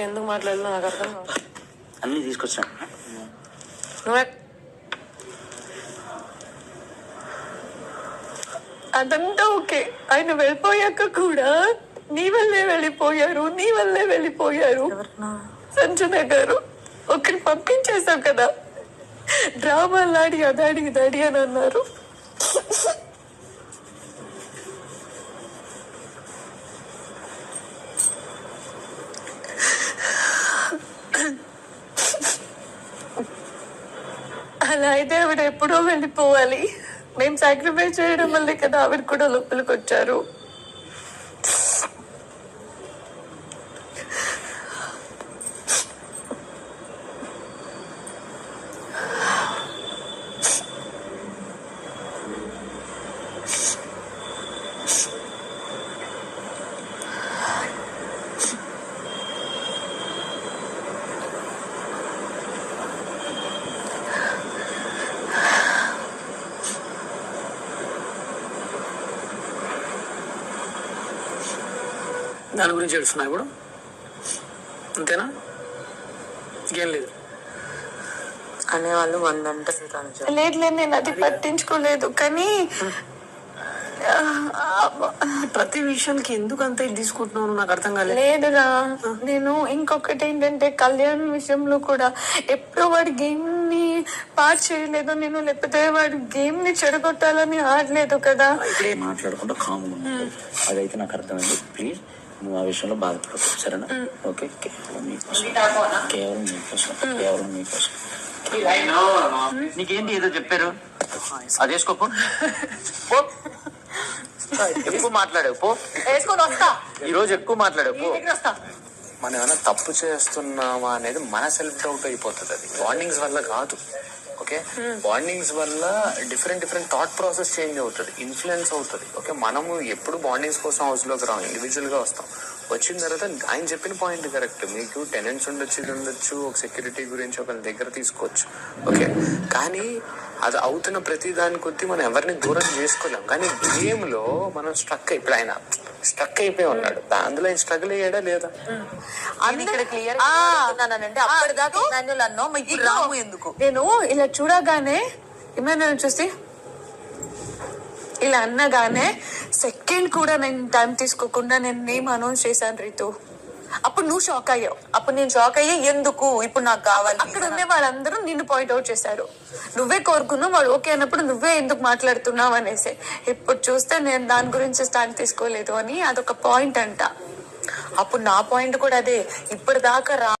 ఎందుకు మాట్లాడలేదు? నాకు అర్థం కాదు అన్నీ తీసుకొచ్చాను. నువ్వే అదంతా ఓకే. ఆయన వెళ్ళిపోయాక కూడా నీ వల్లే వెళ్ళిపోయారు నీ వల్లే వెళ్ళిపోయారు. సంజన గారు ఒకరిని పంపించేశాం కదా. డ్రామాలాడి అదాడి ఇదాడి అని అన్నారు. అలా అయితే ఆవిడ ఎప్పుడో వెళ్ళిపోవాలి. మేము సాక్రిఫైస్ చేయడం వల్లే కదా ఆవిడ కూడా లోపలికి వచ్చారు. దాని గురించి ఏడుస్తున్నా ఇప్పుడు? అంతేనా? ఇంకేం లేదు. అనేవాళ్ళు వంద అంటారు లేదు లేదు నేను అది పట్టించుకోలేదు. కానీ ప్రతి విషయానికి ఎందుకు అంత ఇది తీసుకుంటున్నావు నాకు అర్థం కాలేదు లేదురా. నేను ఇంకొకటి ఏంటంటే కళ్యాణ్ విషయంలో కూడా ఎప్పుడు వాడి గేమ్ని పాస్ చేయలేదు. నేను లేకపోతే వాడి గేమ్ని చెడగొట్టాలని ఆడలేదు కదా. కామ్ అదైతే నాకు అర్థమైంది. ప్లీజ్ నువ్వు ఆ విషయంలో బాధపడకు సరేనా? ఓకే కేవలం మీకోసం కేవలం మీకోసం కేవలం మీకోసం నీకేంటి ఏదో చెప్పారు? అది వేసుకోపో పో. ఎక్కువ మాట్లాడావు పో. వేసుకొని వస్తా. ఈ రోజు ఎక్కువ మాట్లాడావు పో. దగ్గర వస్తా. మనం ఏమైనా తప్పు చేస్తున్నామా అనేది మన సెల్ఫ్ డౌట్ అయిపోతుంది అది. బాండింగ్స్ వల్ల కాదు. ఓకే? బాండింగ్స్ వల్ల different different thought process change అవుతుంది ఇన్ఫ్లుయెన్స్ అవుతుంది. ఓకే? మనము ఎప్పుడు బాండింగ్స్ కోసం హౌస్లోకి రాం ఇండివిజువల్గా వస్తాం. వచ్చిన తర్వాత ఆయన చెప్పిన పాయింట్ కరెక్ట్ మీకు టెనెంట్స్ ఉండొచ్చు ఇది ఉండొచ్చు ఒక సెక్యూరిటీ గురించి ఒకరి దగ్గర తీసుకోవచ్చు. ఓకే కానీ అది అవుతున్న ప్రతి దాని కొద్దీ మనం ఎవరిని దూరం చేసుకోలేం. కానీ గేమ్లో మనం స్ట్రక్ ఇప్పుడు ఆయన స్ట్రక్ అయిపోయి ఉన్నాడు. దా- అందులో ఆయన స్ట్రగుల్ అయ్యాడా లేదా? నేను ఎందుకు? నేను ఇలా చూడగానే ఏమైనా చూసి ఇలా అన్నగానే సెకండ్ కూడా నేను టైం తీసుకోకుండా నేను నేమ్ అనౌన్స్ చేశాను రితు? అప్పుడు నువ్వు షాక్ అయ్యావు. అప్పుడు నేను షాక్ అయ్యి ఎందుకు? ఇప్పుడు నాకు కావాలి. అక్కడ ఉండే వాళ్ళందరూ నిన్ను పాయింట్ అవుట్ చేశారు. నువ్వే కోరుకున్నావు వాడు ఓకే అన్నప్పుడు నువ్వే ఎందుకు మాట్లాడుతున్నావు అనేసి. ఇప్పుడు చూస్తే నేను దాని గురించి స్టాండ్ తీసుకోలేదు అని అదొక పాయింట్ అంట. అప్పుడు నా పాయింట్ కూడా అదే. ఇప్పుడు దాకా రా